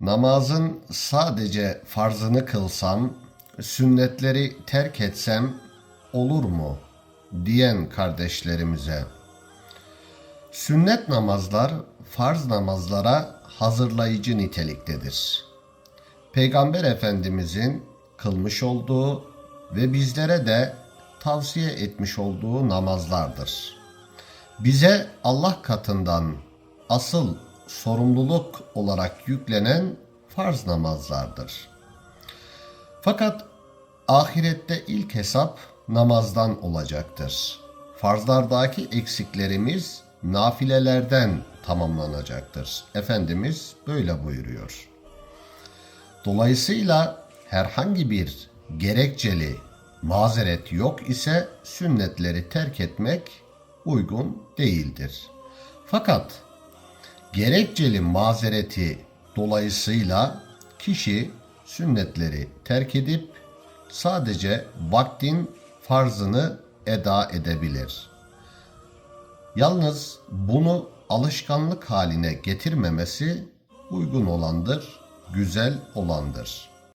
Namazın sadece farzını kılsam, sünnetleri terk etsem olur mu? diyen kardeşlerimize. Sünnet namazlar farz namazlara hazırlayıcı niteliktedir. Peygamber Efendimizin kılmış olduğu ve bizlere de tavsiye etmiş olduğu namazlardır. Bize Allah katından asıl sorumluluk olarak yüklenen farz namazlardır. Fakat ahirette ilk hesap namazdan olacaktır. Farzlardaki eksiklerimiz nafilelerden tamamlanacaktır. Efendimiz böyle buyuruyor. Dolayısıyla herhangi bir gerekçeli mazeret yok ise sünnetleri terk etmek uygun değildir. Fakat gerekçeli mazereti dolayısıyla kişi sünnetleri terk edip sadece vaktin farzını eda edebilir. Yalnız bunu alışkanlık haline getirmemesi uygun olandır, güzel olandır.